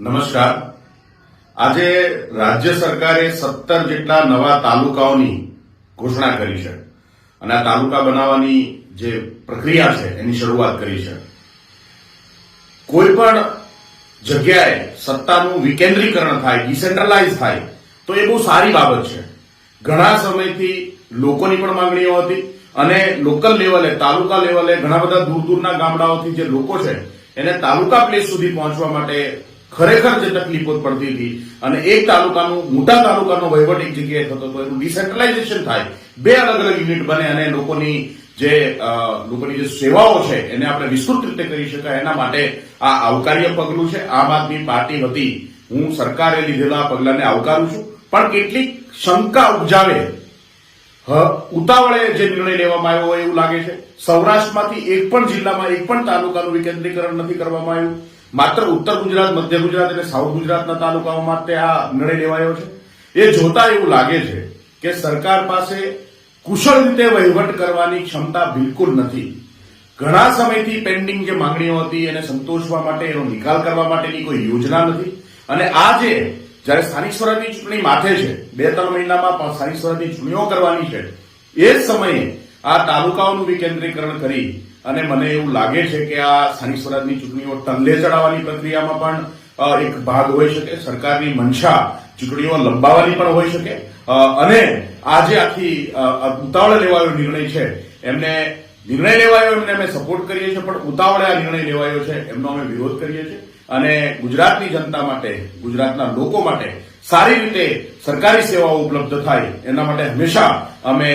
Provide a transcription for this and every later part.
નમસ્કાર. આજે રાજ્ય સરકારે સત્તર જેટલા નવા તાલુકાઓની ઘોષણા કરી છે. અને આ તાલુકા બનાવવાની જે પ્રક્રિયા છે, એની શરૂઆત કરી છે. કોઈ પણ જગ્યાએ સત્તાનું વિકેન્દ્રીકરણ થાય, ડિસેન્ટ્રલાઇઝ થાય, તો એ બહુ સારી બાબત છે. ઘણા સમયથી લોકોની પણ માંગણીઓ હતી અને લોકલ લેવલે, તાલુકા લેવલે ઘણા બધા દૂર દૂરના ગામડાઓથી જે લોકો છે, એને તાલુકા પ્લેસ સુધી પહોંચવા માટે ખરેખર જે તકલીફો પડતી હતી અને એક તાલુકાનું, મોટા તાલુકાનો વહીવટ એક જગ્યાએ થતો હતો, એનું ડિસેન્ટ્રલાઇઝેશન થાય. બે અલગ અલગ યુનિટ બને અને લોકોની જે લોકોની જે સેવાઓ છે, એને આપણે વિસ્તૃત રીતે કરી શકાય. એના માટે આ આવકાર્ય પગલું છે. આમ આદમી પાર્ટી હતી. હું સરકારે લીધેલા પગલાને આવકારું છું. પણ કેટલીક શંકા ઉપજાવે. ઉતાવળે જે નિર્ણય લેવામાં આવ્યો હોય એવું લાગે છે. સૌરાષ્ટ્રમાંથી એક પણ જિલ્લામાં, એક પણ તાલુકાનું વિકેન્દ્રીકરણ નથી કરવામાં આવ્યું. માત્ર ઉત્તર ગુજરાત, મધ્ય ગુજરાત અને સાઉથ ગુજરાતના તાલુકાઓમાં તે આ નિર્ણય લેવાયો છે. એ જોતા એવું લાગે છે કે સરકાર પાસે કુશળ રીતે વહીવટ કરવાની ક્ષમતા બિલકુલ નથી. ઘણા સમયથી પેન્ડિંગ જે માંગણીઓ હતી એને સંતોષવા માટે, એનો નિકાલ કરવા માટેની કોઈ યોજના નથી. અને આજે જ્યારે સ્થાનિક સ્વરાજની ચૂંટણી માથે છે, બે ત્રણ મહિનામાં સ્થાનિક સ્વરાજની ચૂંટણીઓ કરવાની છે, એ જ સમયે આ તાલુકાઓનું વિકેન્દ્રીકરણ કરી અને મને એવું લાગે છે કે આ સ્થાનિક સ્વરાજની ચૂંટણીઓ ટંગલે ચડાવવાની પ્રક્રિયામાં પણ એક ભાગ હોઈ શકે. સરકારની મંશા ચૂંટણીઓ લંબાવવાની પણ હોઈ શકે. અને આજે આખી ઉતાવળે લેવાયો નિર્ણય છે. એમને નિર્ણય લેવાયો, એમને અમે સપોર્ટ કરીએ છીએ, પણ ઉતાવળે આ નિર્ણય લેવાયો છે. એમનો અમે વિરોધ કરીએ છીએ. અને ગુજરાતની જનતા માટે, ગુજરાતના લોકો માટે સારી રીતે સરકારી સેવાઓ ઉપલબ્ધ થાય, એના માટે હંમેશા અમે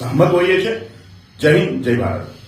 સહમત હોઈએ છીએ જય હિન્દ જય ભારત.